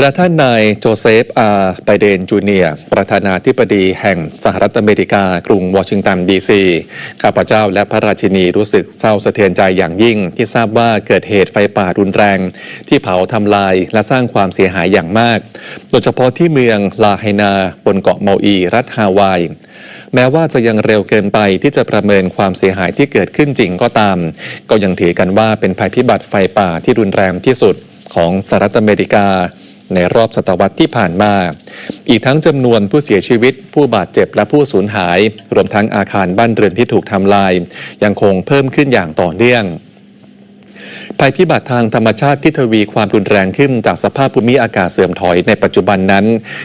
ประธานนายโจเซฟอาร์ไบเดนจูเนียประธานาธิบดีแห่งสหรัฐอเมริกา กรุงวอชิงตันดีซีข้าพเจ้าและพระราชินีรู้สึกเศร้าสะเทือนใจอย่างยิ่ง ที่ทราบว่าเกิดเหตุไฟป่ารุนแรง ที่เผาทำลายและสร้างความเสียหายอย่างมาก โดยเฉพาะที่เมืองลาไฮนาบนเกาะเมาอีรัฐฮาวายแม้ว่าจะยังเร็วเกินไปที่จะประเมินความเสียหายที่เกิดขึ้นจริงก็ตาม ก็ยังถือกันว่าเป็นภัยพิบัติไฟป่าที่รุนแรงที่สุดของสหรัฐอเมริกา ในรอบศตวรรษที่ผ่านมา อีกทั้งจำนวนผู้เสียชีวิต ผู้บาดเจ็บและผู้สูญหาย รวมทั้งอาคารบ้านเรือนที่ถูกทำลาย ยังคงเพิ่มขึ้นอย่างต่อเนื่อง ภัยพิบัติทางธรรมชาติที่ทวีความรุนแรงขึ้นจากสภาพภูมิอากาศเสื่อมถอยในปัจจุบันนั้น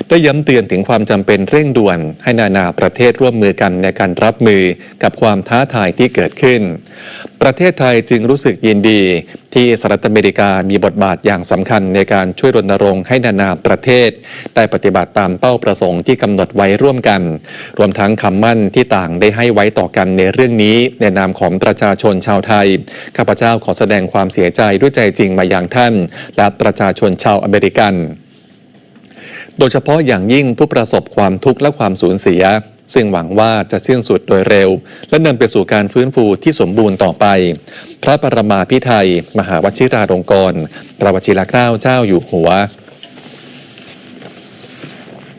ได้ย้ำเตือนถึงความจำเป็นเร่งด่วน ให้นานาประเทศร่วมมือกันในการรับมือกับความท้าทายที่เกิดขึ้น ประเทศไทยจึงรู้สึกยินดี ที่สหรัฐอเมริกามีบทบาทอย่างสำคัญในการช่วยรณรงค์ให้นานาประเทศ ได้ปฏิบัติตามเป้าประสงค์ที่กำหนดไว้ร่วมกัน รวมทั้งคำมั่นที่ต่างได้ให้ไว้ต่อกันในเรื่องนี้ในนามของประชาชนชาวไทยข้าพเจ้าขอแสดงความเสียใจด้วยใจจริงมาอย่างท่าน และประชาชนชาวอเมริกัน โดยเฉพาะอย่างยิ่งผู้ประสบความทุกข์และความสูญเสีย ซึ่งหวังว่าจะสิ้นสุดโดยเร็ว และนำไปสู่การฟื้นฟูที่สมบูรณ์ต่อไป พระปรมาพิไทย มหาวชิราลงกรณ์พระวชิรเกล้าเจ้าอยู่หัว